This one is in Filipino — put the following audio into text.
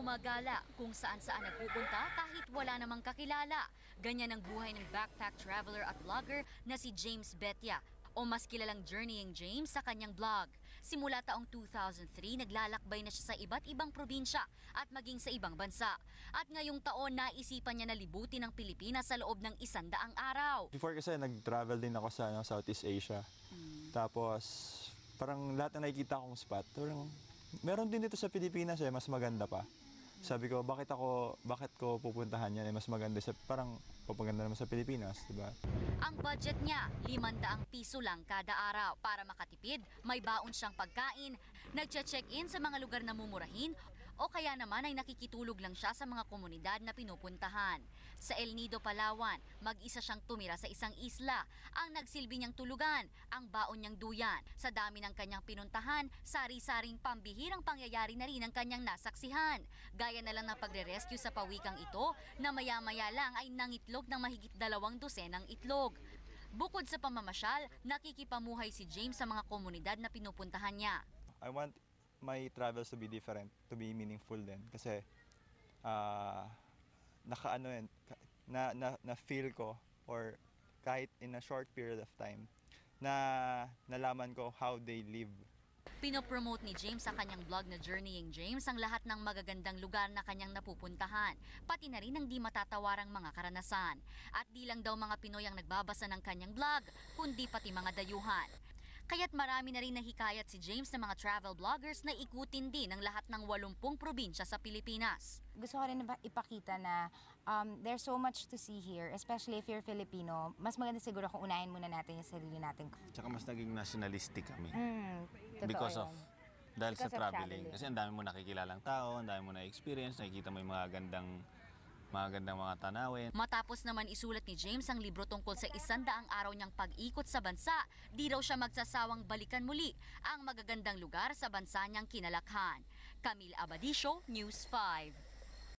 gumagala kung saan-saan nagpupunta kahit wala namang kakilala. Ganyan ang buhay ng backpack traveler at vlogger na si James Betya o mas kilalang Journeying James sa kanyang blog. Simula taong 2003, naglalakbay na siya sa iba't ibang probinsya at maging sa ibang bansa. At ngayong taon, naisipan niya na libutin ang Pilipinas sa loob ng isandaang araw. Before kasi nag-travel din ako sa ano, Southeast Asia. Tapos parang lahat na nakikita kong spot, parang meron din dito sa Pilipinas eh, mas maganda pa. Sabi ko, bakit ako, bakit ko pupuntahan yan eh, mas maganda sa, parang papaganda naman sa Pilipinas, di ba? Ang budget niya, 500 piso lang kada araw. Para makatipid, may baon siyang pagkain, nagche-check-in sa mga lugar na mumurahin, o kaya naman ay nakikitulog lang siya sa mga komunidad na pinupuntahan. Sa El Nido, Palawan, mag-isa siyang tumira sa isang isla. Ang nagsilbi niyang tulugan, ang baon niyang duyan. Sa dami ng kanyang pinuntahan, sari-saring pambihirang pangyayari na rin ang kanyang nasaksihan. Gaya na lang ng pagre-rescue sa pawikang ito na maya-maya lang ay nangitlog ng mahigit dalawang dosenang itlog. Bukod sa pamamasyal, nakikipamuhay si James sa mga komunidad na pinupuntahan niya. I want my travels to be different, to be meaningful din. Kasi, ah, nakaano ka- na, na, na feel ko, or kahit in a short period of time, na nalaman ko how they live. Pinopromote ni James sa kanyang blog na Journeying James ang lahat ng magagandang lugar na kanyang napupuntahan, pati na rin ang di matatawarang mga karanasan. At di lang daw mga Pinoy ang nagbabasa ng kanyang blog, kundi pati mga dayuhan. Kaya't marami na rin nahikayat si James ng mga travel bloggers na ikutin din ang lahat ng 80 probinsya sa Pilipinas. gusto ko rin ipa- ipakita na um, there's so much to see here, especially if you're Filipino. Mas maganda siguro kung unahin muna natin yung sarili natin. Tsaka mas naging nationalistic kami. Mm, Because yun. of, dahil Because sa of traveling. traveling. Kasi ang dami mo nakikilalang tao, ang dami mo na-experience, nakikita mo yung mga gandang, mga gandang mga tanawin. Matapos naman isulat ni James ang libro tungkol sa isandaang araw niyang pag-ikot sa bansa, di raw siya magsasawang balikan muli ang magagandang lugar sa bansa niyang kinalakhan. Camille Abadisho, News 5.